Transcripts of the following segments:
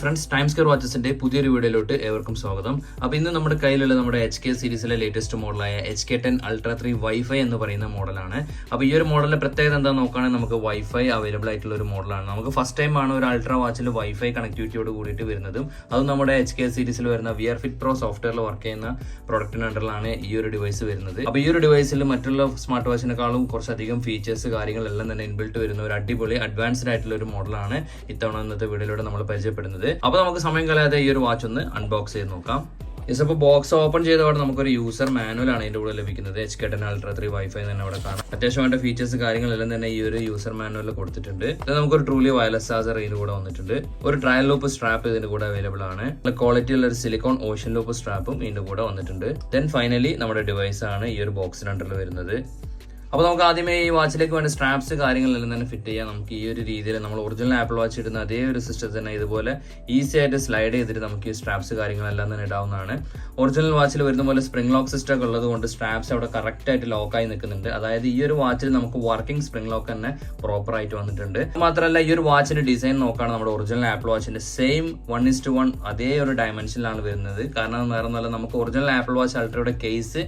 Friends times care വാച്ചസിന്റെ പുതിയൊരു വീഡിയോയിലോട്ട് ഏവർക്കും സ്വാഗതം. അപ്പോൾ ഇന്ന് നമ്മുടെ കയ്യിലുള്ള നമ്മുടെ എച്ച് കെ സീരീസിലെ latest മോഡലായ H K ten ultra three wifi എന്ന് പറയുന്ന മോഡലാണ് അപ്പോൾ ഈ ഒരു മോഡലിന്റെ പ്രത്യേകത എന്താ നോക്കുകയാണെങ്കിൽ നമുക്ക് വൈഫൈ അവൈലബിൾ ആയിട്ടുള്ള ഒരു മോഡലാണ് നമുക്ക് ഫസ്റ്റ് ടൈം ആണ് ഒരു അൾട്രാ വാച്ചിൽ വൈഫൈ കണക്ടിവിറ്റിയോട് കൂടിയിട്ട് വരുന്നതും അതും നമ്മുടെ എച്ച് കെ സീരീസിൽ വരുന്ന വിയർ ഫിറ്റ് പ്രോ സോഫ്റ്റ്വെയറിൽ വർക്ക് ചെയ്യുന്ന പ്രോഡക്റ്റിന് അണ്ടറിലാണ് ഈ ഒരു ഡിവൈസ് വരുന്നത്. അപ്പോൾ ഈ ഒരു ഡിവൈസിൽ മറ്റുള്ള സ്മാർട്ട് വാച്ചിനെക്കാളും കുറച്ചധികം ഫീച്ചേഴ്സ് കാര്യങ്ങളെല്ലാം തന്നെ ഇൻബിൽട്ട് വരുന്ന ഒരു അടിപൊളി അഡ്വാൻസ്ഡ് ആയിട്ടുള്ള ഒരു മോഡലാണ് ഇത്തവണ ഇന്നത്തെ വീഡിയോയിലൂടെ നമ്മൾ പരിചയപ്പെടുന്നത്. അപ്പോൾ നമുക്ക് സമയം കളയാതെ ഈ ഒരു വാച്ച് ഒന്ന് അൺബോക്സ് ചെയ്ത് നോക്കാം. യെസ് അപ്പോൾ ബോക്സ് ഓപ്പൺ ചെയ്തപാട് നമുക്കൊരു യൂസർ മാനുവൽ ആണ് ഇതിന്റെ കൂടെ ലഭിക്കുന്നത്. H K ten ultra three wifi തന്നെ അവിടെ കാണാം. അത്യാവശ്യം വേണ്ട ഫീച്ചേഴ്സ് കാര്യങ്ങളെല്ലാം തന്നെ ഈ ഒരു യൂസർ മാനുവലിൽ കൊടുത്തിട്ടുണ്ട്. ഇത് നമുക്കൊരു ട്രൂലി വയർലെസ് ചാർജർ ഇതിന്റെ കൂടെ വന്നിട്ടുണ്ട്. ഒരു ട്രയൽ ലൂപ്പ് സ്ട്രാപ്പ് ഇതിന്റെ കൂടെ അവൈലബിൾ ആണ്. ക്വാളിറ്റി ഉള്ള ഒരു സിലിക്കോൺ ഓഷ്യൻ ലൂപ്പ് സ്ട്രാപ്പും ഇതിന്റെ കൂടെ വന്നിട്ടുണ്ട്. ദെൻ ഫൈനലി നമ്മുടെ ഡിവൈസ് ആണ് ഈ ഒരു ബോക്സിന് അണ്ടറിൽ വരുന്നത്. അപ്പോൾ നമുക്ക് ആദ്യമേ ഈ വാച്ചിലേക്ക് വേണ്ട സ്ട്രാപ്സ് കാര്യങ്ങളെല്ലാം തന്നെ ഫിറ്റ് ചെയ്യാം. നമുക്ക് ഈ ഒരു രീതിയിൽ നമ്മൾ ഒറിജിനൽ ആപ്പിൾ വാച്ച് ഇടുന്ന അതേ ഒരു സിസ്റ്റത്തിൽ തന്നെ ഇതുപോലെ ഈസി ആയിട്ട് സ്ലൈഡ് ചെയ്തിട്ട് നമുക്ക് ഈ സ്ട്രാപ്സ് കാര്യങ്ങളെല്ലാം തന്നെ ഇടാവുന്നതാണ്. ഒറിജിനൽ വാച്ചിൽ വരുന്ന പോലെ സ്പ്രിംഗ് ലോക്ക് സിസ്റ്റം ഒക്കെ ഉള്ളത് കൊണ്ട് സ്ട്രാപ്സ് അവിടെ ആയിട്ട് ലോക്കായി നിൽക്കുന്നുണ്ട്. അതായത് ഈ ഒരു വാച്ചിൽ നമുക്ക് വർക്കിംഗ് സ്പ്രിംഗ് ലോക്ക് തന്നെ പ്രോപ്പർ ആയിട്ട് വന്നിട്ടുണ്ട്. മാത്രമല്ല ഈ ഒരു വാച്ചിന്റെ ഡിസൈൻ നോക്കുകയാണ് നമ്മുടെ original Apple വാച്ചിന്റെ same one is to one അതേ ഒരു ഡയമെൻഷനിലാണ് വരുന്നത്. കാരണം വേറെ നമുക്ക് ഒറിജിനൽ ആപ്പിൾ വാച്ച് അൾട്രയുടെ കേസ്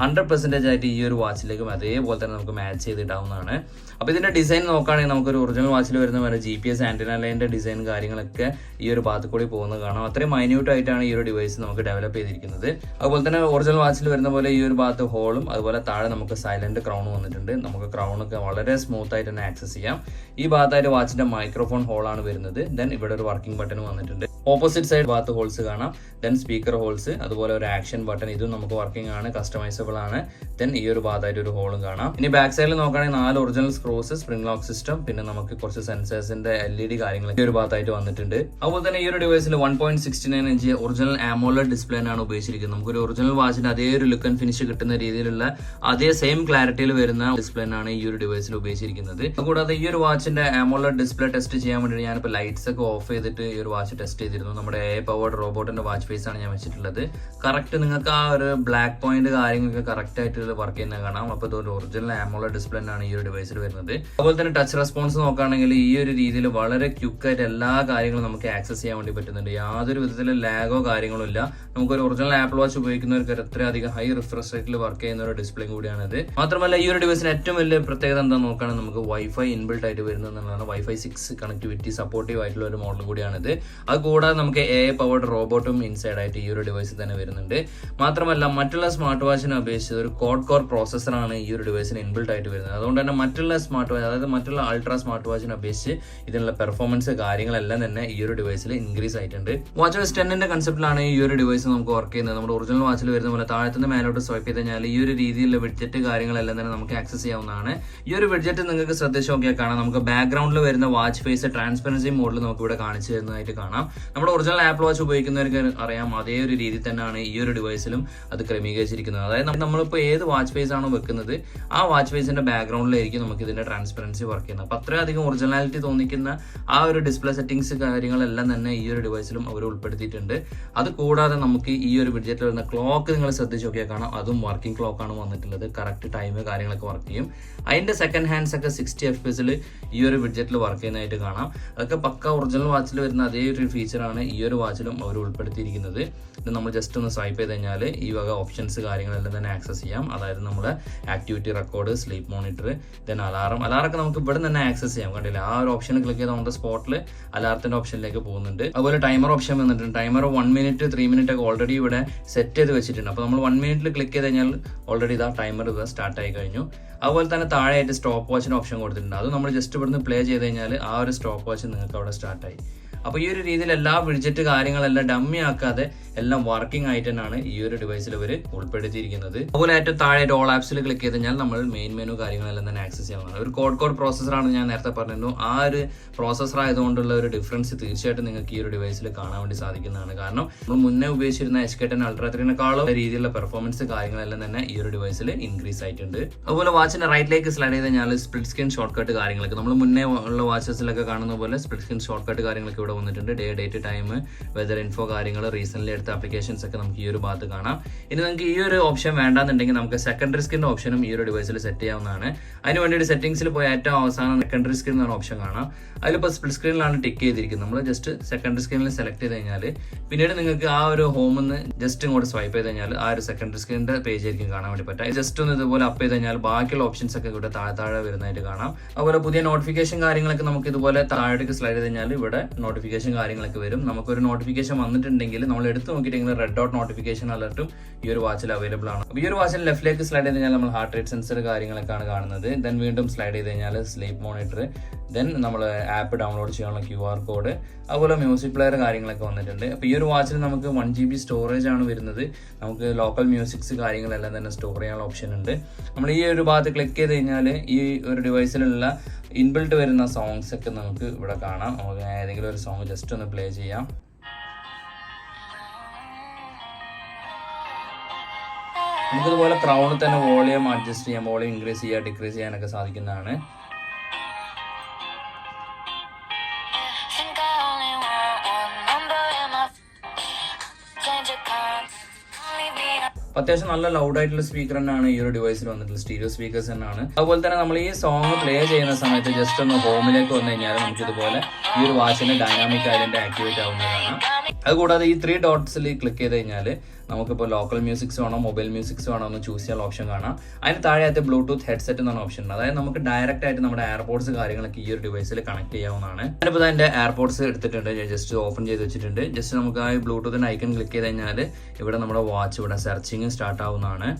ഹൺഡ്രഡ് പെർസെന്റേജ് ആയിട്ട് ഈ ഒരു വാച്ചിലേക്കും അതേപോലെ തന്നെ നമുക്ക് മാച്ച് ചെയ്തിട്ടാവുന്നതാണ് അപ്പോൾ ഇതിന്റെ ഡിസൈൻ നോക്കുകയാണെങ്കിൽ നമുക്കൊരു ഒറിജിനൽ വാച്ചിൽ വരുന്ന പോലെ ജി പി എസ് ആന്റിന ലൈന്റെ ഡിസൈൻ കാര്യങ്ങളൊക്കെ ഈ ഒരു ഭാഗത്ത് കൂടി പോകുന്നത് കാണാം. അത്രയും മൈന്യൂട്ട് ആയിട്ടാണ് ഈ ഒരു ഡിവൈസ് നമുക്ക് ഡെവലപ്പ് ചെയ്തിരിക്കുന്നത്. അതുപോലെ തന്നെ ഒറിജിനൽ വാച്ചിൽ വരുന്ന പോലെ ഈ ഒരു ഭാഗത്ത് ഹോളും അതുപോലെ താഴെ നമുക്ക് സൈലന്റ് ക്രൗൺ വന്നിട്ടുണ്ട്. നമുക്ക് ക്രൗൺ ഒക്കെ വളരെ സ്മൂത്ത് ആയിട്ട് തന്നെ ആക്സസ് ചെയ്യാം. ഈ ഭാഗത്തായിട്ട് വാച്ചിന്റെ മൈക്രോഫോൺ ഹോളാണ് വരുന്നത്. ദെൻ ഇവിടെ ഒരു വർക്കിംഗ് ബട്ടൺ വന്നിട്ടുണ്ട്. ഓപ്പോസിറ്റ് സൈഡ് ഭാഗത്ത് ഹോൾസ് കാണാം. ദെൻ സ്പീക്കർ ഹോൾസ് അതുപോലെ ഒരു ആക്ഷൻ ബട്ടൺ ഇതും നമുക്ക് വർക്കിംഗ് ആണ് കസ്റ്റമൈസബിൾ ആണ്. ദെൻ ഈ ഒരു ഭാഗത്തായിട്ട് ഒരു ഹോളും കാണാം. ഇനി ബാക്ക് സൈഡിൽ നോക്കുകയാണെങ്കിൽ നാല് original screws spring lock system പിന്നെ നമുക്ക് കുറച്ച് സെൻസേഴ്സിന്റെ എൽ ഇ ഡി കാര്യങ്ങൾ ഈ ഒരു ഭാഗത്തായിട്ട് വന്നിട്ടുണ്ട്. അതുപോലെ തന്നെ ഈ ഒരു ഡിവൈസിൽ one point sixty nine inch original AMOLED display ആണ് ഉപയോഗിച്ചിരിക്കുന്നത്. നമുക്ക് ഒരു ഒറിജിനൽ വാച്ചിന്റെ അതേ ഒരു ലുക്ക് ആൻഡ് ഫിനിഷ് കിട്ടുന്ന രീതിയിലുള്ള അതേ സെയിം ക്ലാരിറ്റിയിൽ വരുന്ന ഡിസ്പ്ലേ ആണ് ഈ ഒരു ഡിവൈസിൽ ഉപയോഗിച്ചിരിക്കുന്നത്. കൂടാതെ ഈ ഒരു വാച്ചിന്റെ ആമോലഡ് ഡിസ്പ്ലേ ടെസ്റ്റ് ചെയ്യാൻ വേണ്ടി ഞാനിപ്പോൾ ലൈറ്റ്സ് ഒക്കെ ഓഫ് ചെയ്തിട്ട് ഈ ഒരു വാച്ച് ടെസ്റ്റ് ചെയ്തിരുന്നു. നമ്മുടെ എ പവേർഡ് റോബോട്ടിന്റെ വാച്ച് ഫേസ് ആണ് ഞാൻ വെച്ചിട്ടുള്ളത്. കറക്റ്റ് നിങ്ങൾക്ക് ആ ഒരു ബ്ലാക്ക് പോയിന്റ് കാര്യങ്ങളൊക്കെ കറക്റ്റ് ആയിട്ട് വർക്ക് ചെയ്യുന്ന കാണാം. അപ്പോൾ ഇതൊരു ഒറിജിനൽ ആമോള ഡിസ്പ്ലേ ആണ് ഈ ഒരു ഡിവൈസിൽ വരുന്നത്. അതുപോലെ തന്നെ ടച്ച് റെസ്പോൺസ് നോക്കുകയാണെങ്കിൽ ഈ ഒരു രീതിയിൽ വളരെ ക്യുക്കായിട്ട് എല്ലാ കാര്യങ്ങളും നമുക്ക് ആക്സസ് ചെയ്യാൻ വേണ്ടി പറ്റുന്നുണ്ട്. യാതൊരു വിധത്തിലും ലാഗോ കാര്യങ്ങളോ ഇല്ല. നമുക്കൊരു ഒറിജിനൽ ആപ്പിൾ വാച്ച് ഉപയോഗിക്കുന്നവർക്ക് അത്രയധികം ഹൈ റിഫ്രഷ് റേറ്റിൽ വർക്ക് ചെയ്യുന്ന ഒരു ഡിസ്പ്ലേ കൂടിയാണിത്. മാത്രമല്ല ഈ ഒരു ഡിവൈസിന് ഏറ്റവും വലിയ പ്രത്യേകത എന്താ നോക്കുകയാണെങ്കിൽ നമുക്ക് വൈഫൈ ഇൻബിൾട്ട് ആയിട്ട് വരുന്നത് എന്നുള്ളതാണ്. വൈഫൈ സിക്സ് കണക്ടിവിറ്റി സപ്പോർട്ടീവ് ആയിട്ടുള്ള ഒരു മോഡൽ കൂടിയാണിത്. അത് കൂടാതെ നമുക്ക് എ പവർഡ് റോബോട്ടും ഇൻസൈഡ് ആയിട്ട് ഈ ഒരു ഡിവൈസിൽ തന്നെ വരുന്നുണ്ട്. മാത്രമല്ല മറ്റുള്ള സ്മാർട്ട് വാച്ചിനെ അപേക്ഷിച്ച് ഒരു കോഡ് കോർ പ്രോസസ്സറാണ് ഈ ഒരു ഡിവൈസിന് ഇൻബിൾഡ് ആയിട്ട് വരുന്നത്. അതുകൊണ്ട് തന്നെ മറ്റുള്ള സ്മാർട്ട് വാച്ച് അതായത് മറ്റുള്ള അൾട്രാ സ്മാർട്ട് വാച്ചിനെ അപേക്ഷിച്ച് ഇതിനുള്ള പെർഫോമൻസ് കാര്യങ്ങളെല്ലാം തന്നെ ഈ ഒരു ഡിവൈസിൽ ഇൻക്രീസ് ആയിട്ടുണ്ട്. വാച്ച് ഓസ് ടെന്നിന്റെ കൺസെപ്റ്റിലാണ് ഈ ഒരു ഡിവൈസ് നമുക്ക് വർക്ക് ചെയ്യുന്നത്. നമ്മുടെ ഒറിജിനൽ വാച്ചിൽ വരുന്ന പോലെ താഴത്തുനിന്ന് മേലോട്ട് സ്വൈപ്പ് ചെയ്ത് കഴിഞ്ഞാൽ ഈ ഒരു രീതിയിലുള്ള വിഡ്ജറ്റ് കാര്യങ്ങളെല്ലാം തന്നെ നമുക്ക് ആക്സസ് ചെയ്യാവുന്നതാണ്. ഈ ഒരു വിഡ്ജറ്റ് നിങ്ങൾക്ക് ശ്രദ്ധിച്ച് നോക്കിയാൽ കാണാം. നമുക്ക് ബാക്ക്ഗ്രൗണ്ടിൽ വരുന്ന വാച്ച് ഫേസ് ട്രാൻസ്പെറൻസി മോഡിൽ നമുക്ക് ഇവിടെ കാണിച്ചു തരുന്നതായിട്ട് കാണാം. നമ്മുടെ ഒറിജിനൽ ആപ്പിൾ വാച്ച് ഉപയോഗിക്കുന്നവർക്ക് അറിയാം അതേ ഒരു രീതി തന്നെയാണ് ഈ ഒരു ഡിവൈസിലും അത് ക്രമീകരിച്ചിരിക്കുന്നത്. അതായത് നമ്മളിപ്പോൾ ഏത് വാച്ച് ഫേസ് ആണോ വെക്കുന്നത് ആ വാച്ച് ഫേസിന്റെ ബാക്ക്ഗ്രൗണ്ടിലായിരിക്കും നമുക്ക് ഇതിന്റെ ട്രാൻസ്പെറൻസി വർക്ക് ചെയ്യുന്നത്. അപ്പോൾ അത്രയധികം ഒറിജിനാലിറ്റി തോന്നിക്കുന്ന ആ ഒരു ഡിസ്പ്ലേ സെറ്റിംഗ്സ് കാര്യങ്ങളെല്ലാം തന്നെ ഈ ഒരു ഡിവൈസിലും അവർ ഉൾപ്പെടുത്തിയിട്ടുണ്ട്. അത് കൂടാതെ നമുക്ക് ഈ ഒരു ബഡ്ജറ്റിൽ വരുന്ന ക്ലോക്ക് നിങ്ങൾ ശ്രദ്ധിച്ച് നോക്കിയാൽ കാണാം. അതും വർക്കിംഗ് ക്ലോക്കാണ് വന്നിട്ടുള്ളത്. കറക്റ്റ് ടൈം കാര്യങ്ങളൊക്കെ വർക്ക് ചെയ്യും. അതിന്റെ സെക്കൻഡ് ഹാൻഡ്സ് ഒക്കെ സിക്സ്റ്റി എഫ് എസിൽ ഈ ഒരു ബഡ്ജറ്റിൽ വർക്ക് ചെയ്യുന്നതായിട്ട് കാണാം. അതൊക്കെ പക്ക ഒറിജിനൽ വാച്ചിൽ വരുന്ന അതേ ഒരു ഫീച്ചറാണ് ഈ ഒരു വാച്ചിലും അവർ ഉൾപ്പെടുത്തിയിരിക്കുന്നത്. ഇത് നമ്മൾ ജസ്റ്റ് ഒന്ന് സ്വൈപ്പ് ചെയ്ത് കഴിഞ്ഞാൽ ഈ വക ഓപ്ഷൻസ് കാര്യങ്ങളെല്ലാം തന്നെ ആക്സസ് ചെയ്യാം. അതായത് നമ്മൾ activity record sleep monitor then alarm അലാറൊക്കെ നമുക്ക് ഇവിടെ തന്നെ ആക്സസ് ചെയ്യാം. കണ്ടില്ല? ആ ഒരു ഓപ്ഷൻ ക്ലിക്ക് ചെയ്ത് ഓൺ ദ സ്പോട്ടിൽ അലാറത്തിന്റെ ഓപ്ഷനിലേക്ക് പോകുന്നുണ്ട്. അതുപോലെ ടൈമർ ഓപ്ഷൻ വന്നിട്ടുണ്ട്. Timer one minute three minute ഒക്കെ ഓൾറെഡി ഇവിടെ സെറ്റ് ചെയ്ത് വെച്ചിട്ടുണ്ട്. അപ്പോൾ നമ്മൾ വൺ മിനിറ്റിൽ ക്ലിക്ക് ചെയ്ത് കഴിഞ്ഞാൽ ഓൾറെഡി ഇതാ ടൈമർ ഇത് സ്റ്റാർട്ട് ആയി കഴിഞ്ഞു. അതുപോലെ തന്നെ താഴെയായിട്ട് സ്റ്റോപ്പ് വാച്ചിന് ഓപ്ഷൻ കൊടുത്തിട്ടുണ്ട്. അത് നമ്മൾ ജസ്റ്റ് ഇവിടുന്ന് പ്ലേ ചെയ്ത് കഴിഞ്ഞാൽ ആ ഒരു സ്റ്റോപ്പ് വാച്ച് നിങ്ങൾക്ക് അവിടെ സ്റ്റാർട്ടായി അപ്പോൾ ഈ ഒരു രീതിയിൽ എല്ലാ വിഡ്ജറ്റ് കാര്യങ്ങളെല്ലാം ഡമ്മി ആക്കാതെ എല്ലാം വർക്കിംഗ് ആയിട്ട് തന്നെയാണ് ഈ ഒരു ഡിവൈസിൽ ഇവർ ഉൾപ്പെടുത്തിയിരിക്കുന്നത്. അതുപോലെ ഏറ്റവും താഴെ ഡോൾ ആപ്സിൽ ക്ലിക്ക് ചെയ്ത് കഴിഞ്ഞാൽ നമ്മൾ മെയിൻ മെനു കാര്യങ്ങളെല്ലാം തന്നെ ആക്സസ് ചെയ്യാവുന്നതാണ്. ഒരു കോഡ് കോഡ് പ്രോസസ്സറാണ് ഞാൻ നേരത്തെ പറഞ്ഞിരുന്നു. ആ ഒരു പ്രോസസ്സർ ആയതുകൊണ്ടുള്ള ഒരു ഡിഫറൻസ് തീർച്ചയായിട്ടും നിങ്ങൾക്ക് ഈ ഒരു ഡിവൈസിൽ കാണാൻ വേണ്ടി സാധിക്കുന്നതാണ്. കാരണം നമ്മൾ മുന്നേ ഉപയോഗിച്ചിരുന്ന എച്ച് കെ ടെൻ അൾട്രാത്രീനേക്കാളും രീതിയിലുള്ള പെർഫോമൻസ് കാര്യങ്ങളെല്ലാം തന്നെ ഈ ഒരു ഡിവൈസിൽ ഇൻക്രീസ് ആയിട്ടുണ്ട്. അതുപോലെ വാച്ചിന്റെ റൈറ്റിലേക്ക് സ്ലൈഡ് ചെയ്ത് കഴിഞ്ഞാൽ സ്പ്ലിറ്റ് സ്ക്രീൻ ഷോർട്ട് കട്ട് കാര്യങ്ങളൊക്കെ. നമ്മൾ മുന്നേ ഉള്ള വാച്ചസിലൊക്കെ കാണുന്ന പോലെ സ്പ്ലിറ്റ് സ്ക്രീൻ ഷോർട്ട് കട്ട് കാര്യങ്ങളൊക്കെ ഇവിടെ ഇവിടെ വന്നിട്ടുണ്ട്. Day date time weather info കാര്യങ്ങൾ റീസെന്റ് എടുത്ത അപ്ലിക്കേഷൻസ് ഒക്കെ നമുക്ക് ഈ ഒരു ഭാഗത്ത് കാണാം. ഇനി നമുക്ക് ഈ ഒരു ഓപ്ഷൻ വേണ്ടാന്നുണ്ടെങ്കിൽ നമുക്ക് സെക്കൻഡറി സ്ക്രീൻ ഓപ്ഷനും ഈ ഒരു ഡിവൈസിൽ സെറ്റ് ചെയ്യാവുന്നതാണ്. അതിന് വേണ്ടിയിട്ട് സെറ്റിംഗ്സിൽ പോയി ഏറ്റവും അവസാനം സെക്കൻഡറി സ്ക്രീൻ എന്ന ഓപ്ഷൻ കാണാം. അതിലിപ്പോൾ സ്പ്ലിറ്റ് സ്ക്രീനിലാണ് ടിക്ക് ചെയ്തിരിക്കുന്നത്. നമ്മൾ ജസ്റ്റ് സെക്കൻഡറി സ്ക്രീനിൽ സെലക്ട് ചെയ്ത് കഴിഞ്ഞാൽ പിന്നീട് നിങ്ങൾക്ക് ആ ഒരു ഹോമിൽ നിന്ന് ജസ്റ്റ് ഇങ്ങോട്ട് സ്വൈപ്പ് ചെയ്ത് കഴിഞ്ഞാൽ ആ ഒരു സെക്കൻഡറി സ്ക്രീനിന്റെ പേജ് ആയിരിക്കും കാണാൻ വേണ്ടി പറ്റുക. ജസ്റ്റ് ഒന്ന് ഇതുപോലെ അപ്പ് ചെയ്ത് കഴിഞ്ഞാൽ ബാക്കിയുള്ള ഓപ്ഷൻസ് ഒക്കെ ഇവിടെ താഴെ താഴെ വരുന്നതായിട്ട് കാണാം. അതുപോലെ പുതിയ നോട്ടിഫിക്കേഷൻ കാര്യങ്ങളൊക്കെ നമുക്ക് ഇതുപോലെ താഴേക്ക് സ്ലൈഡ് ചെയ്ത് കഴിഞ്ഞാൽ ഇവിടെ നോട്ടിഫിക്കേഷൻ കാര്യങ്ങളൊക്കെ വരും. നമുക്കൊരു നോട്ടിഫിക്കേഷൻ വന്നിട്ടുണ്ടെങ്കിൽ നമ്മൾ എടുത്ത് നോക്കിയിട്ടെങ്കിൽ റെഡ് ഡോട്ട് നോട്ടിഫിക്കേഷൻ അലർട്ടും ഈ ഒരു വാച്ചിൽ അവൈലബിൾ ആണ്. ഈ ഒരു വാച്ചിൽ ലെഫ്റ്റിലേക്ക് സ്ലൈഡ് ചെയ്ത് കഴിഞ്ഞാൽ നമ്മൾ ഹാർട്ട് റേറ്റ് സെൻസർ കാര്യങ്ങളൊക്കെയാണ് കാണുന്നത്. ദെൻ വീണ്ടും സ്ലൈഡ് ചെയ്ത് കഴിഞ്ഞാൽ സ്ലീപ്പ് മോണിറ്റർ ദെൻ നമ്മൾ ആപ്പ് ഡൗൺലോഡ് ചെയ്യാനുള്ള ക്യു ആർ കോഡ് അതുപോലെ മ്യൂസിക് പ്ലെയർ കാര്യങ്ങളൊക്കെ വന്നിട്ടുണ്ട്. അപ്പോൾ ഈ ഒരു വാച്ചിൽ നമുക്ക് വൺ ജി ബി സ്റ്റോറേജ് ആണ് വരുന്നത്. നമുക്ക് ലോക്കൽ മ്യൂസിക്സ് കാര്യങ്ങളെല്ലാം തന്നെ സ്റ്റോർ ചെയ്യാനുള്ള ഓപ്ഷൻ ഉണ്ട്. നമ്മൾ ഈ ഒരു ഭാഗത്ത് ക്ലിക്ക് ചെയ്ത് കഴിഞ്ഞാൽ ഈ ഒരു ഡിവൈസിലുള്ള ഇൻബിൽട്ട് വരുന്ന സോങ്സ് ഒക്കെ നമുക്ക് ഇവിടെ കാണാം. നമുക്ക് ഏതെങ്കിലും ഒരു സോങ് ജസ്റ്റ് ഒന്ന് പ്ലേ ചെയ്യാം. നമുക്കിതുപോലെ ക്രൗണിൽ തന്നെ വോളിയം അഡ്ജസ്റ്റ് ചെയ്യാം വോളിയം ഇൻക്രീസ് ചെയ്യുക ഡിക്രീസ് ചെയ്യാനൊക്കെ സാധിക്കുന്നതാണ്. അത്യാവശ്യം നല്ല ലൗഡ് ആയിട്ടുള്ള സ്പീക്കർ തന്നെയാണ് ഈ ഒരു ഡിവൈസിൽ വന്നിട്ടുള്ള സ്റ്റീരിയോ സ്പീക്കേഴ്സ് തന്നെയാണ്. അതുപോലെ തന്നെ നമ്മൾ ഈ സോങ് പ്ലേ ചെയ്യുന്ന സമയത്ത് ജസ്റ്റ് ഒന്ന് ഹോമിലേക്ക് വന്നു കഴിഞ്ഞാൽ നമുക്ക് ഇതുപോലെ ഈ ഒരു വാച്ചിന്റെ ഡൈനാമിക് ആയിട്ട് ആക്ടിവേറ്റ് ആവുന്നതാണ്. അതുകൂടാതെ ഈ ത്രീ ഡോട്ട്സിൽ ക്ലിക്ക് ചെയ്ത് കഴിഞ്ഞാൽ നമുക്കിപ്പോൾ ലോക്കൽ മ്യൂസിക്സ് വേണോ മൊബൈൽ മ്യൂസിക്സ് വേണോ എന്ന് ചൂസ് ചെയ്യാൻ ഓപ്ഷൻ കാണാം. അതിന് താഴെയായിട്ട് ബ്ലൂടൂത്ത് ഹെഡ്സെറ്റ് എന്നാണ് ഓപ്ഷൻ ഉണ്ട്. അതായത് നമുക്ക് ഡയറക്റ്റ് ആയിട്ട് നമ്മുടെ എയർപോർട്സ് കാര്യങ്ങളൊക്കെ ഈ ഒരു ഡിവൈസിൽ കണക്ട് ചെയ്യാവുന്നതാണ്. ഞാനിപ്പോൾ എന്റെ എയർപോർട്സ് എടുത്തിട്ടുണ്ട്. ഞാൻ ജസ്റ്റ് ഓപ്പൺ ചെയ്ത് വെച്ചിട്ടുണ്ട്. ജസ്റ്റ് നമുക്ക് ആ ബ്ലൂടൂത്തിന്റെ ഐക്കൺ ക്ലിക്ക് ചെയ്ത് കഴിഞ്ഞാൽ ഇവിടെ നമ്മുടെ വാച്ച് ഇവിടെ സെർച്ചിങ് സ്റ്റാർട്ട് ആവുന്നതാണ്.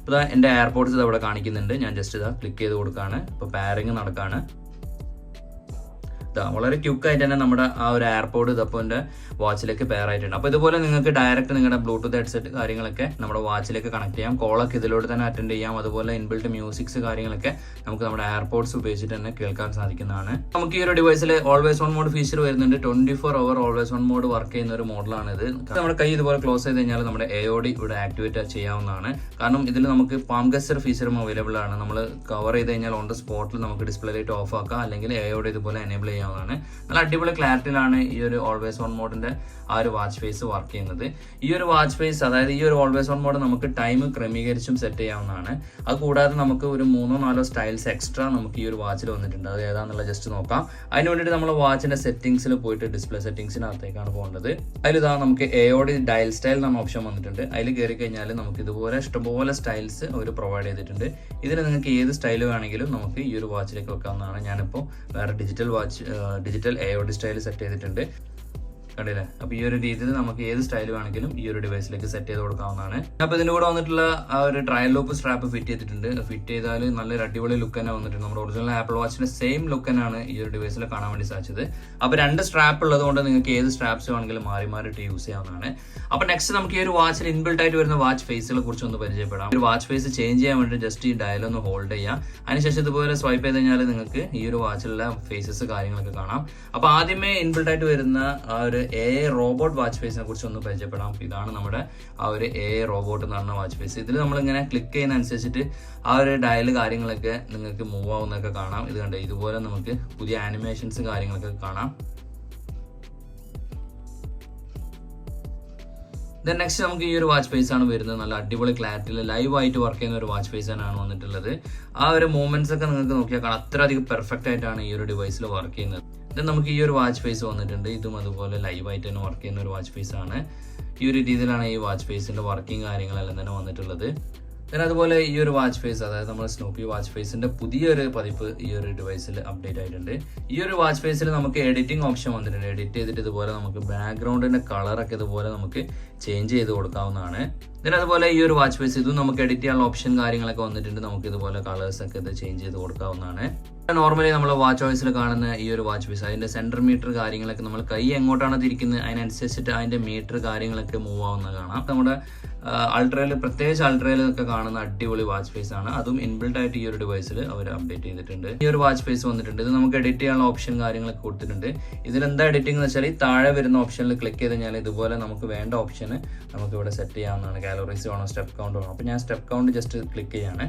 ഇപ്പോൾ എന്റെ എയർപോർട്സ് ഇത് ഇവിടെ കാണിക്കുന്നുണ്ട്. ഞാൻ ജസ്റ്റ് ഇതാ ക്ലിക്ക് ചെയ്ത് കൊടുക്കുകയാണ് ഇപ്പോൾ പാരിങ് നടക്കുകയാണ് വളരെ ക്യുക്കായിട്ട് തന്നെ നമ്മുടെ ആ ഒരു എയർപോർട്ട് ഇതപ്പോൾ എന്റെ വാച്ചിലേക്ക് പെയർ ആയിട്ടുണ്ട്. അപ്പോൾ ഇതുപോലെ നിങ്ങൾക്ക് ഡയറക്റ്റ് നിങ്ങളുടെ ബ്ലൂടൂത്ത് ഹെഡ്സെറ്റ് കാര്യങ്ങളൊക്കെ നമ്മുടെ വാച്ചിലേക്ക് കണക്ട് ചെയ്യാം. കോളൊക്കെ ഇതിലൂടെ തന്നെ അറ്റൻഡ് ചെയ്യാം. അതുപോലെ ഇൻബിൽട്ട് മ്യൂസിക്സ് കാര്യങ്ങളൊക്കെ നമുക്ക് നമ്മുടെ എയർപോർട്സ് ഉപയോഗിച്ചിട്ട് തന്നെ കേൾക്കാൻ സാധിക്കുന്നതാണ്. നമുക്ക് ഈ ഒരു ഡിവൈസിൽ ഓൾവേസ് ഓൺ മോഡ് ഫീച്ചർ വരുന്നുണ്ട്. Twenty four hour always on mode work ചെയ്യുന്ന ഒരു മോഡലാണ് ഇത്. നമ്മുടെ കൈ ഇതുപോലെ ക്ലോസ് ചെയ്ത് കഴിഞ്ഞാൽ നമ്മുടെ എ ഇവിടെ ആക്ടിവേറ്റ് ചെയ്യാവുന്നതാണ്. കാരണം ഇതിൽ നമുക്ക് പാം ഗസ്റ്റർ ഫീച്ചറും അവൈലബിൾ ആണ്. നമ്മൾ കവർ ചെയ്ത് കഴിഞ്ഞാൽ ഓൺ ദ സ്പോട്ടിൽ നമുക്ക് ഡിസ്പ്ലേ ലൈറ്റ് ഓഫ് ആക്കാം. അല്ലെങ്കിൽ എ ഇതുപോലെ എനേബിൾ ചെയ്യാവുന്നതാണ് നല്ല അടിപൊളി ക്ലാരിറ്റിയിലാണ് ഈ ഒരു ഓൾവേസ് ഓൺ മോഡിന്റെ ആ ഒരു വാച്ച് ഫേസ് വർക്ക് ചെയ്യുന്നത്. ഈ ഒരു വാച്ച് ഫേസ് അതായത് ഈ ഒരു ഓൾവേസ് ഓൺ മോഡ് നമുക്ക് ടൈം ക്രമീകരിച്ചും സെറ്റ് ചെയ്യാവുന്നതാണ്. അത് കൂടാതെ നമുക്ക് ഒരു മൂന്നോ നാലോ സ്റ്റൈൽസ് എക്സ്ട്രാ നമുക്ക് ഈ ഒരു വാച്ചിൽ വന്നിട്ടുണ്ട്. അത് ഏതാണെന്നുള്ള ജസ്റ്റ് നോക്കാം. അതിന് വേണ്ടിയിട്ട് നമ്മൾ വാച്ചിന്റെ സെറ്റിംഗ്സിൽ പോയിട്ട് ഡിസ്പ്ലേ സെറ്റിംഗ്സിനകത്തേക്കാണ് പോകേണ്ടത്. അതിലിതാ നമുക്ക് എ ഒ ഡയൽ സ്റ്റൈൽ എന്ന ഓപ്ഷൻ വന്നിട്ടുണ്ട്. അതിൽ കയറി കഴിഞ്ഞാൽ നമുക്ക് ഇതുപോലെ ഇഷ്ടംപോലെ സ്റ്റൈൽസ് അവർ പ്രൊവൈഡ് ചെയ്തിട്ടുണ്ട്. ഇതിൽ നിങ്ങൾക്ക് ഏത് സ്റ്റൈൽ വേണമെങ്കിലും നമുക്ക് ഈ ഒരു വാച്ചിലേക്ക് വെക്കാവുന്നതാണ്. ഞാനിപ്പോൾ വേറെ digital watch digital A O D style set ചെയ്തിട്ടുണ്ട്. കണ്ടില്ലേ? അപ്പൊ ഈ ഒരു രീതിയിൽ നമുക്ക് ഏത് സ്റ്റൈൽ വേണമെങ്കിലും ഈ ഒരു ഡിവൈസിലേക്ക് സെറ്റ് ചെയ്ത് കൊടുക്കാവുന്നതാണ്. അപ്പൊ ഇതിന്റെ കൂടെ വന്നിട്ടുള്ള ആ ഒരു ട്രയൽ ലോപ്പ് സ്ട്രാപ്പ് ഫിറ്റ് ചെയ്തിട്ടുണ്ട്. ഫിറ്റ് ചെയ്താൽ നല്ല അടിപൊളി ലുക്ക് തന്നെ വന്നിട്ടുണ്ട്. നമ്മുടെ ഒറിജിനൽ ആപ്പിൾ വാച്ചിന്റെ സെയിം ലുക്ക് തന്നെയാണ് ഈ ഒരു ഡിവൈസിൽ കാണാൻ വേണ്ടി സാധിച്ചത്. അപ്പൊ രണ്ട് സ്ട്രാപ്പ് ഉള്ളത് കൊണ്ട് നിങ്ങൾക്ക് ഏത് സ്ട്രാപ്സ് വേണമെങ്കിലും മാറി മാറിയിട്ട് യൂസ് ചെയ്യാവുന്നതാണ്. അപ്പൊ നെക്സ്റ്റ് നമുക്ക് ഈ ഒരു വാച്ചിൽ ഇൻബിൽട്ട് ആയിട്ട് വരുന്ന വാച്ച് ഫേസുകളെ കുറിച്ച് ഒന്ന് പരിചയപ്പെടാം. ഒരു വാച്ച് ഫേസ് ചേഞ്ച് ചെയ്യാൻ വേണ്ടി ജസ്റ്റ് ഈ ഡയൽ ഒന്ന് ഹോൾഡ് ചെയ്യാം. അതിനുശേഷം ഇതുപോലെ സ്വൈപ്പ് ചെയ്ത് കഴിഞ്ഞാൽ നിങ്ങൾക്ക് ഈ ഒരു വാച്ചിലുള്ള ഫേസസ് കാര്യങ്ങളൊക്കെ കാണാം. അപ്പൊ ആദ്യമേ ഇൻബിൽട്ട് ആയിട്ട് വരുന്ന ആ ഒരു എ റോബോട്ട് വാച്ച് ഫേസിനെ കുറിച്ച് ഒന്ന് പരിചയപ്പെടാം. ഇതാണ് നമ്മുടെ ആ ഒരു എ റോബോട്ട് എന്ന് പറഞ്ഞ വാച്ച് ഫേസ് ഇതിൽ നമ്മൾ ഇങ്ങനെ ക്ലിക്ക് ചെയ്യുന്ന അനുസരിച്ചിട്ട് ആ ഒരു ഡയൽ കാര്യങ്ങളൊക്കെ നിങ്ങൾക്ക് മൂവ് ആവുന്നൊക്കെ കാണാം. ഇത് കണ്ടേ? ഇതുപോലെ നമുക്ക് പുതിയ ആനിമേഷൻസ് കാര്യങ്ങളൊക്കെ കാണാം. ദെൻ നെക്സ്റ്റ് നമുക്ക് ഈ ഒരു വാച്ച് ഫേസ് ആണ് വരുന്നത്. നല്ല അടിപൊളി ക്ലാരിറ്റിയിൽ ലൈവ് ആയിട്ട് വർക്ക് ചെയ്യുന്ന ഒരു വാച്ച് ഫേസ് തന്നെയാണ് വന്നിട്ടുള്ളത്. ആ ഒരു മൂവ്മെന്റ്സ് ഒക്കെ നിങ്ങൾക്ക് നോക്കിയാൽ കാണാം. അത്രയധികം പെർഫെക്റ്റ് ആയിട്ടാണ് ഈ ഒരു ഡിവൈസിൽ വർക്ക് ചെയ്യുന്നത്. ദെൻ നമുക്ക് ഈ ഒരു വാച്ച് ഫേസ് വന്നിട്ടുണ്ട്. ഇതും അതുപോലെ ലൈവ് ആയിട്ട് തന്നെ വർക്ക് ചെയ്യുന്ന ഒരു വാച്ച് ഫേസ് ആണ്. ഈ ഒരു രീതിയിലാണ് ഈ വാച്ച് ഫേസിന്റെ വർക്കിംഗ് കാര്യങ്ങളെല്ലാം തന്നെ വന്നിട്ടുള്ളത്. Then അതുപോലെ ഈ ഒരു വാച്ച് ഫേസ് അതായത് നമ്മുടെ സ്നോപ്പി വാച്ച് ഫേസിന്റെ പുതിയൊരു പതിപ്പ് ഈ ഒരു ഡിവൈസിൽ അപ്ഡേറ്റ് ആയിട്ടുണ്ട്. ഈ ഒരു വാച്ച് ഫേസിൽ നമുക്ക് എഡിറ്റിംഗ് ഓപ്ഷൻ വന്നിട്ടുണ്ട്. എഡിറ്റ് ചെയ്തിട്ട് ഇതുപോലെ നമുക്ക് ബാക്ക്ഗ്രൗണ്ടിന്റെ കളറൊക്കെ ഇതുപോലെ നമുക്ക് ചേഞ്ച് ചെയ്ത് കൊടുക്കാവുന്നതാണ്. പിന്നെ അതുപോലെ ഈ ഒരു വാച്ച് ഫേസ് ഇതും നമുക്ക് എഡിറ്റ് ചെയ്യാനുള്ള ഓപ്ഷൻ കാര്യങ്ങളൊക്കെ വന്നിട്ടുണ്ട്. നമുക്ക് ഇതുപോലെ കളേഴ്സ് ഒക്കെ ഇത് ചേഞ്ച് ചെയ്ത് കൊടുക്കാവുന്നതാണ്. നോർമലി നമ്മൾ വാച്ച് ഓയിസിൽ കാണുന്ന ഈ ഒരു വാച്ച് ഫേസ് അതിന്റെ സെന്റർ മീറ്റർ കാര്യങ്ങളൊക്കെ നമ്മൾ കൈ എങ്ങോട്ടാണ് തിരിക്കുന്നത് അതിനനുസരിച്ചിട്ട് അതിന്റെ മീറ്റർ കാര്യങ്ങളൊക്കെ മൂവ് ആവുന്ന കാണാം. നമ്മുടെ അൾട്രയിൽ പ്രത്യേകിച്ച് അൾട്രയിൽ ഒക്കെ കാണുന്ന അടിപൊളി വാച്ച് ഫേസ് ആണ്. അതും ഇൻബിൽഡ് ആയിട്ട് ഈ ഒരു ഡിവൈസിൽ അവർ അപ്ഡേറ്റ് ചെയ്തിട്ടുണ്ട്. ഈ ഒരു വാച്ച് ഫേസ് വന്നിട്ടുണ്ട്. ഇത് നമുക്ക് എഡിറ്റ് ചെയ്യാനുള്ള ഓപ്ഷൻ കാര്യങ്ങളൊക്കെ കൊടുത്തിട്ടുണ്ട്. ഇതിൽ എന്താ എഡിറ്റിംഗ് എന്ന് വെച്ചാൽ ഈ താഴെ വരുന്ന ഓപ്ഷനിൽ ക്ലിക്ക് ചെയ്ത് കഴിഞ്ഞാൽ ഇതുപോലെ നമുക്ക് വേണ്ട ഓപ്ഷന് നമുക്ക് ഇവിടെ സെറ്റ് ചെയ്യാവുന്നതാണ്. കാലോറീസ് വേണോ സ്റ്റെപ്പ് കൗണ്ട് വേണോ. അപ്പോൾ ഞാൻ സ്റ്റെപ്പ് കൗണ്ട് ജസ്റ്റ് ക്ലിക്ക് ചെയ്യാണ്.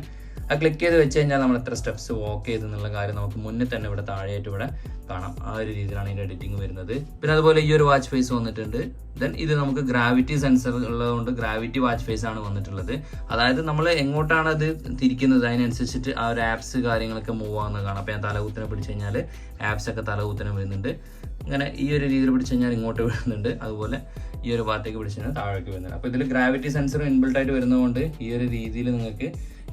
ആ ക്ലിക്ക് ചെയ്ത് വെച്ച് കഴിഞ്ഞാൽ നമ്മൾ എത്ര സ്റ്റെപ്സ് വാക്ക് ചെയ്തെന്നുള്ള കാര്യം നമുക്ക് മുന്നിൽ തന്നെ ഇവിടെ താഴെയായിട്ട് ഇവിടെ കാണാം. ആ ഒരു രീതിയിലാണ് ഇതിന്റെ എഡിറ്റിംഗ് വരുന്നത്. പിന്നെ അതുപോലെ ഈ ഒരു വാച്ച് ഫേസ് വന്നിട്ടുണ്ട്. ദെൻ ഇത് നമുക്ക് ഗ്രാവിറ്റി സെൻസർ ഉള്ളതുകൊണ്ട് ഗ്രാവിറ്റി വാച്ച് ഫേസ് ആണ് വന്നിട്ടുള്ളത്. അതായത് നമ്മൾ എങ്ങോട്ടാണ് അത് തിരിക്കുന്നത്? അതിനനുസരിച്ചിട്ട് ആ ഒരു ആപ്സ് കാര്യങ്ങളൊക്കെ മൂവ് ആവുന്നത് കാണാം. അപ്പോൾ ഞാൻ തലകുത്തിനെ പിടിച്ചു കഴിഞ്ഞാൽ ആപ്സ് ഒക്കെ തലകുത്തിനെ വരുന്നുണ്ട്. അങ്ങനെ ഈ ഒരു രീതിയിൽ പിടിച്ചു കഴിഞ്ഞാൽ ഇങ്ങോട്ട് വരുന്നുണ്ട്. അതുപോലെ ഈ ഒരു ഭാഗത്തേക്ക് പിടിച്ചു കഴിഞ്ഞാൽ താഴേക്ക് വരുന്നുണ്ട്. അപ്പോൾ ഇതിൽ ഗ്രാവിറ്റി സെൻസർ ഇൻബിൾട്ടായിട്ട് വരുന്നതുകൊണ്ട് ഈ ഒരു രീതിയിൽ നിങ്ങൾക്ക്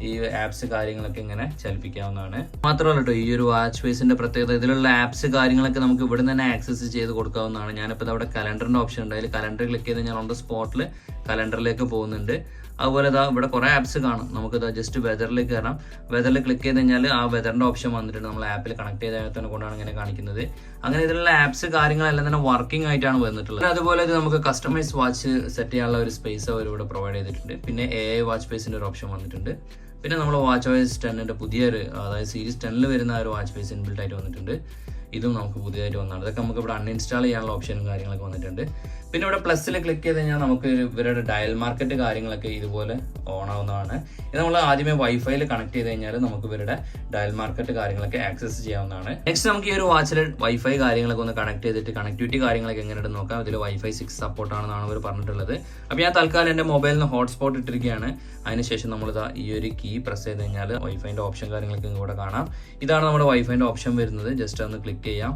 ഈ ആപ്സ് കാര്യങ്ങളൊക്കെ ഇങ്ങനെ ചലിപ്പിക്കാവുന്നതാണ്. മാത്രമല്ല കേട്ടോ ഈ ഒരു വാച്ച് ഫേസിന്റെ പ്രത്യേകത ഇതിലുള്ള ആപ്സ് കാര്യങ്ങളൊക്കെ നമുക്ക് ഇവിടെ തന്നെ ആക്സസ് ചെയ്ത് കൊടുക്കാവുന്നതാണ്. ഞാനിപ്പോൾ അവിടെ കലണ്ടറിന്റെ ഓപ്ഷൻ ഉണ്ട്. അതിൽ കലണ്ടർ ക്ലിക്ക് ചെയ്ത് കഴിഞ്ഞാൽ ഓൺ ദ സ്പോട്ടിൽ കലണ്ടറിലേക്ക് പോകുന്നുണ്ട്. അതുപോലെ ഇതാ ഇവിടെ കുറേ ആപ്സ് കാണും. നമുക്ക് ഇതാ ജസ്റ്റ് വെതറിലേക്ക് കയറാം വെതറിൽ ക്ലിക്ക് ചെയ്ത് കഴിഞ്ഞാൽ ആ വെതറിന്റെ ഓപ്ഷൻ വന്നിട്ടുണ്ട്. നമ്മൾ ആപ്പിൽ കണക്ട് ചെയ്തതിനെ കൊണ്ടാണ് ഇങ്ങനെ കാണിക്കുന്നത്. അങ്ങനെ ഇതിലുള്ള ആപ്സ് കാര്യങ്ങളെല്ലാം തന്നെ വർക്കിംഗ് ആയിട്ടാണ് വന്നിട്ടുള്ളത്. അതുപോലെ ഇത് നമുക്ക് കസ്റ്റമൈസ് വാച്ച് സെറ്റ് ചെയ്യാനുള്ള ഒരു സ്പേസ് അവർ ഇവിടെ പ്രൊവൈഡ് ചെയ്തിട്ടുണ്ട്. പിന്നെ എ ഐ വാച്ച് ഫേസിന്റെ ഒരു ഓപ്ഷൻ വന്നിട്ടുണ്ട്. പിന്നെ നമ്മൾ വാച്ച് ഓയസ് ടെന്നിന്റെ പുതിയൊരു അതായത് സീരീസ് ടെന്നിൽ വരുന്ന ഒരു വാച്ച് ഫേസ് ഇൻബിൽഡ് ആയിട്ട് വന്നിട്ടുണ്ട്. ഇതും നമുക്ക് പുതിയതായിട്ട് വന്നതാണ്. ഇതൊക്കെ നമുക്ക് ഇവിടെ അൺഇൻസ്റ്റാൾ ചെയ്യാനുള്ള ഓപ്ഷനും കാര്യങ്ങളൊക്കെ വന്നിട്ടുണ്ട്. പിന്നെ ഇവിടെ പ്ലസ്സിൽ ക്ലിക്ക് ചെയ്ത് കഴിഞ്ഞാൽ നമുക്ക് ഇവരുടെ ഡയൽ മാർക്കറ്റ് കാര്യങ്ങളൊക്കെ ഇതുപോലെ ഓൺ ആവുന്നതാണ്. ഇത് നമ്മൾ ആദ്യമേ വൈഫൈയിൽ കണക്ട് ചെയ്ത് കഴിഞ്ഞാൽ നമുക്ക് ഇവരുടെ ഡയൽ മാർക്കറ്റ് കാര്യങ്ങളൊക്കെ ആക്സസ് ചെയ്യാവുന്നതാണ്. നെക്സ്റ്റ് നമുക്ക് ഈ ഒരു വാച്ചിൽ വൈഫൈ കാര്യങ്ങളൊക്കെ ഒന്ന് കണക്ട് ചെയ്തിട്ട് കണക്ടിവിറ്റി കാര്യങ്ങളൊക്കെ എങ്ങനെയാണ് നോക്കാം. ഇതിൽ വൈഫൈ സിക്സ് സപ്പോർട്ട് ആണെന്നാണ് അവർ പറഞ്ഞിട്ടുള്ളത്. അപ്പോൾ ഞാൻ തൽക്കാലം എന്റെ മൊബൈലിൽ നിന്ന് ഹോട്ട്സ്പോട്ട് ഇട്ടിരിക്കുകയാണ്. അതിനുശേഷം നമ്മളിതാ ഈ ഒരു കീ പ്രസ് ചെയ്ത് കഴിഞ്ഞാൽ വൈഫൈന്റെ ഓപ്ഷൻ കാര്യങ്ങളൊക്കെ ഇവിടെ കാണാം. ഇതാണ് നമ്മുടെ വൈഫൈന്റെ ഓപ്ഷൻ വരുന്നത്. ജസ്റ്റ് ഒന്ന് ക്ലിക്ക് ചെയ്യാം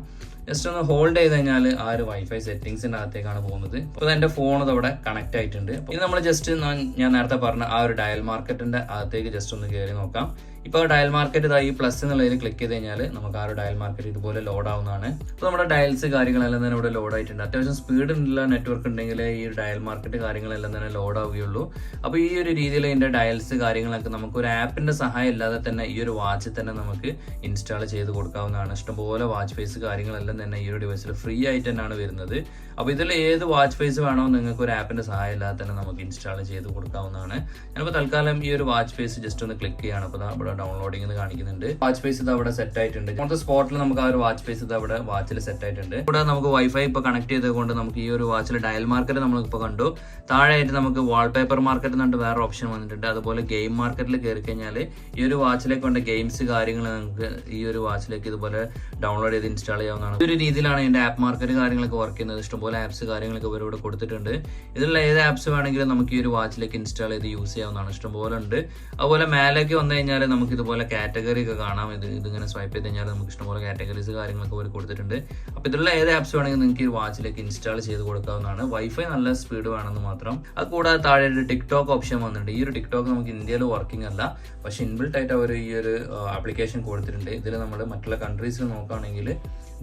ജസ്റ്റ് ഒന്ന് ഹോൾഡ് ചെയ്ത് കഴിഞ്ഞാൽ ആ ഒരു വൈഫൈ സെറ്റിംഗ്സിന്റെ അകത്തേക്കാണ് പോകുന്നത്. അപ്പോൾ എന്റെ ഫോൺ അവിടെ കണക്ട് ആയിട്ടുണ്ട്. ഇത് നമ്മൾ ജസ്റ്റ് ഞാൻ നേരത്തെ പറഞ്ഞ ആ ഒരു ഡയൽ മാർക്കറ്റിന്റെ അകത്തേക്ക് ജസ്റ്റ് ഒന്ന് കയറി നോക്കാം. ഇപ്പോൾ ഡയൽ മാർക്കറ്റ് ഇതായി പ്ലസ് എന്നുള്ളതിൽ ക്ലിക്ക് ചെയ്ത് കഴിഞ്ഞാൽ നമുക്ക് ആ ഒരു ഡയൽ മാർക്കറ്റ് ഇതുപോലെ ലോഡ് ആവുന്നതാണ്. അപ്പോൾ നമ്മുടെ ഡയൽസ് കാര്യങ്ങളെല്ലാം തന്നെ ഇവിടെ ലോഡ് ആയിട്ടുണ്ട്. അത്യാവശ്യം സ്പീഡ് ഉള്ള നെറ്റ്വർക്ക് ഉണ്ടെങ്കിൽ ഈ ഡയൽ മാർക്കറ്റ് കാര്യങ്ങളെല്ലാം തന്നെ ലോഡ് ആവുകയുള്ളൂ. അപ്പോൾ ഈ ഒരു രീതിയിൽ ഇതിന്റെ ഡയൽസ് കാര്യങ്ങളൊക്കെ നമുക്ക് ഒരു ആപ്പിന്റെ സഹായം ഇല്ലാതെ തന്നെ ഈ ഒരു വാച്ചിൽ തന്നെ നമുക്ക് ഇൻസ്റ്റാൾ ചെയ്ത് കൊടുക്കാവുന്നതാണ്. ഇഷ്ടംപോലെ വാച്ച് ഫേസ് കാര്യങ്ങളെല്ലാം തന്നെ ഈ ഒരു ഡിവൈസിൽ ഫ്രീ ആയിട്ട് തന്നെയാണ് വരുന്നത്. അപ്പോൾ ഇതിൽ ഏത് വാച്ച് ഫേസ് വേണോ നിങ്ങൾക്ക് ഒരു ആപ്പിന്റെ സഹായം ഇല്ലാതെ തന്നെ നമുക്ക് ഇൻസ്റ്റാൾ ചെയ്ത് കൊടുക്കാവുന്നതാണ്. ഞാനിപ്പോൾ തൽക്കാലം ഈ ഒരു വാച്ച് ഫേസ് ജസ്റ്റ് ഒന്ന് ക്ലിക്ക് ചെയ്യാണ്. അപ്പോൾ ഇവിടെ ഡൗൺലോഡിംഗ് എന്ന് കാണിക്കുന്നുണ്ട്. വാച്ച് ഫേസ് ഇത് അവിടെ സെറ്റ് ആയിട്ടുണ്ട്. നമ്മുടെ സ്പോട്ടിൽ നമുക്ക് ആ ഒരു വാച്ച് ഫേസ് ഇത് അവിടെ വാച്ചിൽ സെറ്റ് ആയിട്ടുണ്ട്. ഇവിടെ നമുക്ക് വൈഫൈ ഇപ്പോൾ കണക്ട് ചെയ്തുകൊണ്ട് നമുക്ക് ഈ ഒരു വാച്ചിൽ ഡയൽ മാർക്കറ്റ് നമ്മളിപ്പോൾ കണ്ടു. താഴെയായിട്ട് നമുക്ക് വാൾപേപ്പർ മാർക്കറ്റ് എന്നുണ്ട് വേറെ ഓപ്ഷൻ വന്നിട്ടുണ്ട്. അതുപോലെ ഗെയിം മാർക്കറ്റിൽ കയറി കഴിഞ്ഞാൽ ഈ ഒരു വാച്ചിലേക്ക് വേണ്ട ഗെയിംസ് കാര്യങ്ങൾ നമുക്ക് ഈ ഒരു വാച്ചിലേക്ക് ഇതുപോലെ ഡൗൺലോഡ് ചെയ്ത് ഇൻസ്റ്റാൾ ചെയ്യാവുന്നതാണ്. ഈ ഒരു രീതിയിലാണ് എന്റെ ആപ്പ് മാർക്കറ്റ് കാര്യങ്ങളൊക്കെ വർക്ക് ചെയ്യുന്നത്. ഇഷ്ടംപോലെ ആപ്സ് കാര്യങ്ങളൊക്കെ ഇവരോട് കൊടുത്തിട്ടുണ്ട്. ഇതിലുള്ള ഏത് ആപ്സ് വേണമെങ്കിലും നമുക്ക് ഈ ഒരു വാച്ചിലേക്ക് ഇൻസ്റ്റാൾ ചെയ്ത് യൂസ് ചെയ്യാവുന്നതാണ്. ഇഷ്ടംപോലെ ഉണ്ട്. അതുപോലെ മേലേക്ക് വന്നു കഴിഞ്ഞാൽ നമുക്ക് ഇതുപോലെ കാറ്റഗറി ഒക്കെ കാണാം. ഇത് ഇതിങ്ങനെ സ്വൈപ്പ് ചെയ്ത് കഴിഞ്ഞാൽ നമുക്ക് ഇഷ്ടംപോലെ കാറ്റഗറീസ് കാര്യങ്ങളൊക്കെ ഇവർ കൊടുത്തിട്ടുണ്ട്. അപ്പോൾ ഇതിലുള്ള ഏത് ആപ്സ് വേണമെങ്കിലും നിങ്ങൾക്ക് ഈ വാച്ചിലേക്ക് ഇൻസ്റ്റാൾ ചെയ്ത് കൊടുക്കാവുന്നതാണ്. വൈഫൈ നല്ല സ്പീഡ് വേണമെന്ന് മാത്രം. അത് കൂടാതെ താഴെ ഒരു ടിക്ടോക്ക് ഓപ്ഷൻ വന്നിട്ടുണ്ട്. ഈ ഒരു ടിക്ടോക്ക് നമുക്ക് ഇന്ത്യയിൽ വർക്കിംഗ് അല്ല. പക്ഷെ ഇൻബിൽട്ട് ആയിട്ട് അവർ ഈ ഒരു ആപ്ലിക്കേഷൻ കൊടുത്തിട്ടുണ്ട്. ഇതിൽ നമ്മൾ മറ്റുള്ള കൺട്രീസിൽ നോക്കുകയാണെങ്കിൽ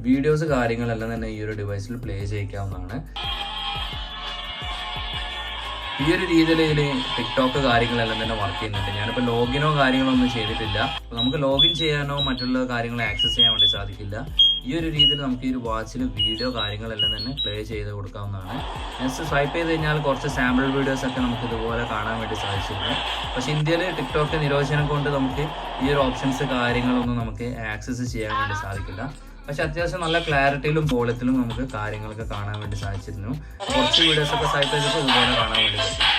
വീഡിയോസ് കാര്യങ്ങളെല്ലാം തന്നെ ഈ ഒരു ഡിവൈസിൽ പ്ലേ ചെയ്യിക്കാവുന്നതാണ്. ഈ ഒരു രീതിയിൽ ഇതിൽ ടിക്ടോക്ക് കാര്യങ്ങളെല്ലാം തന്നെ വർക്ക് ചെയ്യുന്നുണ്ട്. ഞാനിപ്പോൾ ലോഗിനോ കാര്യങ്ങളോ ഒന്നും ചെയ്തിട്ടില്ല. അപ്പോൾ നമുക്ക് ലോഗിൻ ചെയ്യാനോ മറ്റുള്ള കാര്യങ്ങൾ ആക്സസ് ചെയ്യാൻ വേണ്ടി സാധിക്കില്ല. ഈ ഒരു രീതിയിൽ നമുക്ക് ഈ ഒരു വാച്ചിൽ വീഡിയോ കാര്യങ്ങളെല്ലാം തന്നെ പ്ലേ ചെയ്ത് കൊടുക്കാവുന്നതാണ്. നെക്സ്റ്റ് സ്വൈപ്പ് ചെയ്ത് കഴിഞ്ഞാൽ കുറച്ച് സാമ്പിൾ വീഡിയോസ് ഒക്കെ നമുക്ക് ഇതുപോലെ കാണാൻ വേണ്ടി സാധിച്ചിരുന്നു പക്ഷേ ഇന്ത്യയിൽ ടിക്ടോക്ക് നിരോധനം കൊണ്ട് നമുക്ക് ഈ ഒരു ഓപ്ഷൻസ് കാര്യങ്ങളൊന്നും നമുക്ക് ആക്സസ് ചെയ്യാൻ വേണ്ടി സാധിക്കില്ല. പക്ഷെ അത്യാവശ്യം നല്ല ക്ലാരിറ്റിയിലും ബോളത്തിലും നമുക്ക് കാര്യങ്ങളൊക്കെ കാണാൻ വേണ്ടി സാധിച്ചിരുന്നു. കുറച്ച് വീഡിയോസ് ഒക്കെ സഹിച്ചു കാണാൻ വേണ്ടി പറ്റും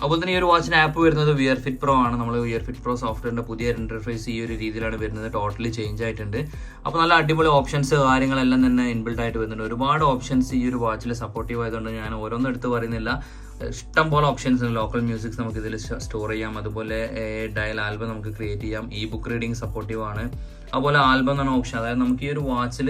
അതുപോലെ തന്നെ ഈ ഒരു വാച്ചിന് ആപ്പ് വരുന്നത് വിയർ ഫിറ്റ് പ്രോ ആണ്. നമ്മൾ വിയർ ഫിറ്റ് പ്രോ സോഫ്റ്റ്വെയറിന്റെ പുതിയ ഇന്റർഫേസ് ഈ ഒരു രീതിയിലാണ് വരുന്നത്. ടോട്ടലി ചേഞ്ച് ആയിട്ടുണ്ട്. അപ്പോൾ നല്ല അടിപൊളി ഓപ്ഷൻസ് കാര്യങ്ങളെല്ലാം തന്നെ ഇൻബിൽഡ് ആയിട്ട് വരുന്നുണ്ട്. ഒരുപാട് ഓപ്ഷൻസ് ഈ ഒരു വാച്ചിൽ സപ്പോർട്ടീവ് ആയതുകൊണ്ട് ഞാൻ ഓരോന്നും എടുത്ത് പറയുന്നില്ല. ഇഷ്ടം പോലെ ഓപ്ഷൻസ് ഉണ്ട്. ലോക്കൽ മ്യൂസിക്സ് നമുക്ക് ഇതിൽ സ്റ്റോർ ചെയ്യാം. അതുപോലെ ഡയൽ ആൽബം നമുക്ക് ക്രിയേറ്റ് ചെയ്യാം. ഇ ബുക്ക് റീഡിംഗ് സപ്പോർട്ടീവ് ആണ്. അതുപോലെ ആൽബം എന്നാണ് ഓപ്ഷൻ അതായത് നമുക്ക് ഈ ഒരു വാച്ചിൽ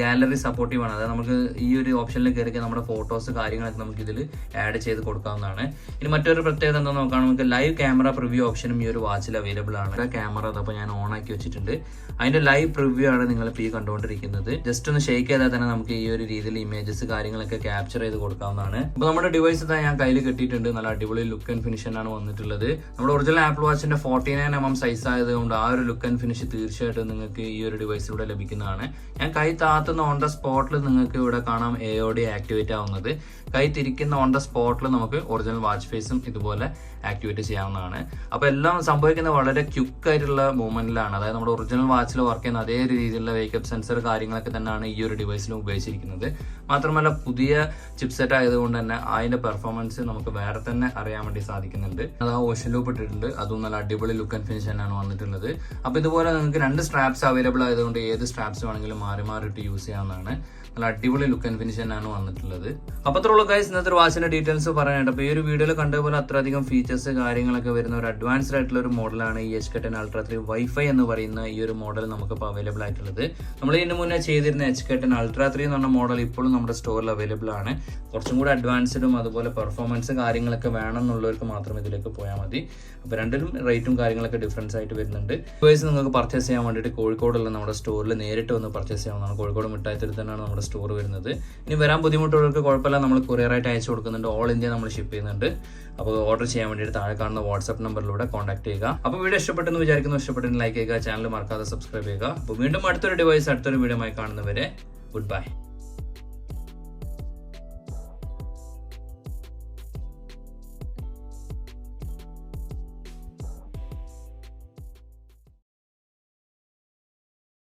ഗാലറി സപ്പോർട്ടീവ് ആണ്. അതായത് നമുക്ക് ഈ ഒരു ഓപ്ഷനിൽ കയറി നമ്മുടെ ഫോട്ടോസ് കാര്യങ്ങളൊക്കെ നമുക്ക് ഇതിൽ ആഡ് ചെയ്ത് കൊടുക്കാവുന്നതാണ്. ഇനി മറ്റൊരു പ്രത്യേകത എന്താണെന്ന് നോക്കുകയാണ് നമുക്ക് ലൈവ് ക്യാമറ പ്രിവ്യൂ ഓപ്ഷനും ഈ ഒരു വാച്ചിൽ അവൈലബിൾ ആണ്. ക്യാമറ അതപ്പോൾ ഞാൻ ഓൺ ആക്കി വെച്ചിട്ടുണ്ട്. അതിന്റെ ലൈവ് പ്രിവ്യൂ ആണ് നിങ്ങൾ ഇപ്പോൾ ഈ കണ്ടുകൊണ്ടിരിക്കുന്നത് ജസ്റ്റ് ഒന്ന് ഷെയ്ക്ക് ചെയ്താൽ തന്നെ നമുക്ക് ഈ ഒരു രീതിയിൽ ഇമേജസ് കാര്യങ്ങളൊക്കെ ക്യാപ്ചർ ചെയ്ത് കൊടുക്കാവുന്നതാണ്. അപ്പോൾ നമ്മുടെ ഡിവൈസ് തന്നെ ഞാൻ കയ്യിൽ കിട്ടിയിട്ടുണ്ട്. നല്ല അടിപൊളി ലുക്ക് ആൻഡ് ഫിനിഷൻ ആണ് വന്നിട്ടുള്ളത്. നമ്മുടെ original Apple വാച്ചിന്റെ forty nine M M size ആയതുകൊണ്ട് ആ ഒരു ലുക്ക് ആൻഡ് ഫിനിഷ് തീർച്ചയായിട്ടും നിങ്ങൾക്ക് ഈ ഒരു ഡിവൈസിലൂടെ ലഭിക്കുന്നതാണ്. ഞാൻ കൈ താത്തുന്ന ഓൺ ദ സ്പോട്ടിൽ നിങ്ങൾക്ക് ഇവിടെ കാണാം എ ഒ ഡി ആക്ടിവേറ്റ് ആവുന്നത്. കൈ തിരിക്കുന്ന ഓൺ ദ സ്പോട്ടിൽ നമുക്ക് ഒറിജിനൽ വാച്ച് ഫേസും ഇതുപോലെ ആക്ടിവേറ്റ് ചെയ്യാവുന്നതാണ്. അപ്പോൾ എല്ലാം സംഭവിക്കുന്നത് വളരെ ക്യുക്ക് ആയിട്ടുള്ള മൂവ്മെന്റിലാണ് അതായത് നമ്മുടെ ഒറിജിനൽ വാച്ചിൽ വർക്ക് ചെയ്യുന്ന അതേ രീതിയിലുള്ള വേക്കപ്പ് സെൻസർ കാര്യങ്ങളൊക്കെ തന്നെയാണ് ഈ ഒരു ഡിവൈസിലും ഉപയോഗിച്ചിരിക്കുന്നത്. മാത്രമല്ല പുതിയ ചിപ്സെറ്റ് ആയതുകൊണ്ട് തന്നെ അതിന്റെ പെർഫോമൻസ് നമുക്ക് വേറെ തന്നെ അറിയാൻ വേണ്ടി സാധിക്കുന്നുണ്ട്. അത് ആ ഓഷൻ ലൂപ്പ് ഇട്ടിട്ടുണ്ട്. അതും നല്ല അടിപൊളി ലുക്ക് ആൻഡ് ഫിനിഷ് തന്നെയാണ് വന്നിട്ടുള്ളത്. അപ്പോൾ ഇതുപോലെ നിങ്ങൾക്ക് രണ്ട് സ്ട്രാപ്സ് അവൈലബിൾ ആയതുകൊണ്ട് ഏത് സ്ട്രാപ്സ് വേണമെങ്കിലും മാറി മാറി മാറിയിട്ട് യൂസ് ചെയ്യാവുന്നതാണ്. നല്ല അടിപൊളി ലുക്ക് ആൻഡ് ഫിനിഷ് തന്നെയാണ് വന്നിട്ടുള്ളത്. അപ്പോൾ അത്രയുള്ള കാര്യം ഇന്നത്തെ ഒരു വാച്ചിന്റെ ഡീറ്റെയിൽസ് പറയാനായിട്ട്. അപ്പോൾ ഈ ഒരു വീഡിയോയിൽ കണ്ടതുപോലെ അത്രയധികം ഫീച്ചേഴ്സ് കാര്യങ്ങളൊക്കെ വരുന്ന ഒരു അഡ്വാൻസ്ഡ് ആയിട്ടുള്ള ഒരു മോഡലാണ് ഈ H K ten ultra three wifi എന്ന് പറയുന്ന ഈ ഒരു മോഡൽ നമുക്കിപ്പോൾ അവൈലബിൾ ആയിട്ടുള്ളത്. നമ്മൾ ഇതിന് മുന്നേ ചെയ്തിരുന്ന എച്ച് കെട്ടൻ അൾട്രാ ത്രീ എന്ന് പറഞ്ഞ മോഡൽ ഇപ്പോഴും നമ്മുടെ സ്റ്റോറിൽ അവൈലബിൾ ആണ്. കുറച്ചും കൂടി അഡ്വാൻസ്ഡും അതുപോലെ പെർഫോമൻസ് കാര്യങ്ങളൊക്കെ വേണം എന്നുള്ളവർക്ക് മാത്രം ഇതിലേക്ക് പോയാൽ മതി. അപ്പോൾ രണ്ടിലും റേറ്റും കാര്യങ്ങളൊക്കെ ഡിഫറൻസ് ആയിട്ട് വരുന്നുണ്ട്. വൈസ് നിങ്ങൾക്ക് പർച്ചേസ് ചെയ്യാൻ വേണ്ടിയിട്ട് കോഴിക്കോടുള്ള നമ്മുടെ സ്റ്റോറിൽ നേരിട്ട് വന്ന് പർച്ചേസ് ചെയ്യാവുന്നതാണ്. കോഴിക്കോട് മിഠായിത്തിൽ തന്നെയാണ് നമ്മുടെ സ്റ്റോർ വരുന്നത്. ഇനി വരാൻ ബുദ്ധിമുട്ടുള്ളവർക്ക് കുഴപ്പമില്ല നമ്മൾ കൊറിയറായിട്ട് അയച്ചു കൊടുക്കുന്നുണ്ട്. ഓൾ ഇന്ത്യ നമ്മൾ ഷിപ്പ് ചെയ്യുന്നുണ്ട്. അപ്പോൾ ഓർഡർ ചെയ്യാൻ വേണ്ടിയിട്ട് താഴെ കാണുന്ന വാട്സ്ആപ്പ് നമ്പറിലൂടെ കോൺടാക്ട് ചെയ്യുക. അപ്പോൾ വീഡിയോ ഇഷ്ടപ്പെട്ടെന്ന് വിചാരിക്കുന്നു. ഇഷ്ടപ്പെട്ടെന്ന് ലൈക്ക് ചെയ്യുക ചാനൽ മറക്കാതെ സബ്സ്ക്രൈബ് ചെയ്യുക. അപ്പോൾ വീണ്ടും അടുത്തൊരു ഡിവൈസ് അടുത്തൊരു വീഡിയോ ആയി കാണുന്നവരെ ഗുഡ് ബൈ